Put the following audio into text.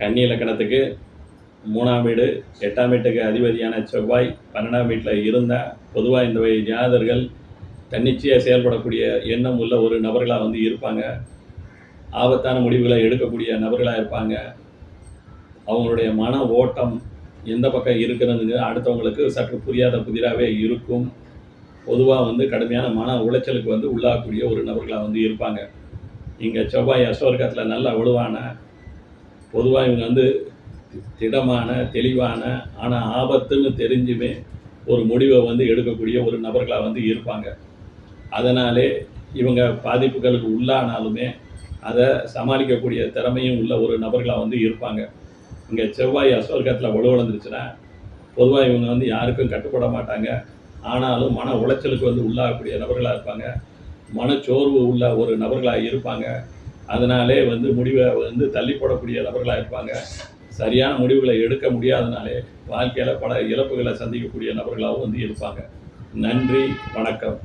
கன்னி இலக்கணத்துக்கு மூணாம் வீடு எட்டாம் வீட்டுக்கு அதிபதியான செவ்வாய் பன்னெண்டாம் வீட்டில் இருந்தால் பொதுவாக இந்த வகை ஜாதகர்கள் தன்னிச்சையாக செயல்படக்கூடிய எண்ணம் உள்ள ஒரு நபர்களாக வந்து இருப்பாங்க. ஆபத்தான முடிவுகளை எடுக்கக்கூடிய நபர்களாக இருப்பாங்க. அவங்களுடைய மன ஓட்டம் எந்த பக்கம் இருக்கிறதுங்க அடுத்தவங்களுக்கு சற்று புரியாத புதிராகவே இருக்கும். பொதுவாக வந்து கடுமையான மன உளைச்சலுக்கு வந்து உள்ளாகக்கூடிய ஒரு நபர்களாக வந்து இருப்பாங்க. இங்கே செவ்வாய் அஸ்வர்க்கத்தில் நல்லா வலுவான பொதுவாக இவங்க வந்து திடமான தெளிவான ஆனால் ஆபத்துன்னு தெரிஞ்சுமே ஒரு முடிவை வந்து எடுக்கக்கூடிய ஒரு நபர்களாக வந்து இருப்பாங்க. அதனாலே இவங்க பாதிப்புகளுக்கு உள்ளானாலுமே அதை சமாளிக்கக்கூடிய திறமையும் உள்ள ஒரு நபர்களாக வந்து இருப்பாங்க. இங்கே செவ்வாய் அஸ்வர்க்கத்தில் வலுவளந்துருச்சுன்னா பொதுவாக இவங்க வந்து யாருக்கும் கட்டுப்பட மாட்டாங்க. ஆனாலும் மன உளைச்சலுக்கு வந்து உள்ளாகக்கூடிய நபர்களாக இருப்பாங்க. மனச்சோர்வு உள்ள ஒரு நபர்களாக இருப்பாங்க. அதனாலே வந்து முடிவை வந்து தள்ளி போடக்கூடிய நபர்களாக இருப்பாங்க. சரியான முடிவுகளை எடுக்க முடியாதனாலே வாழ்க்கையில் பல இழப்புகளை சந்திக்கக்கூடிய நபர்களாகவும் வந்து இருப்பாங்க. நன்றி வணக்கம்.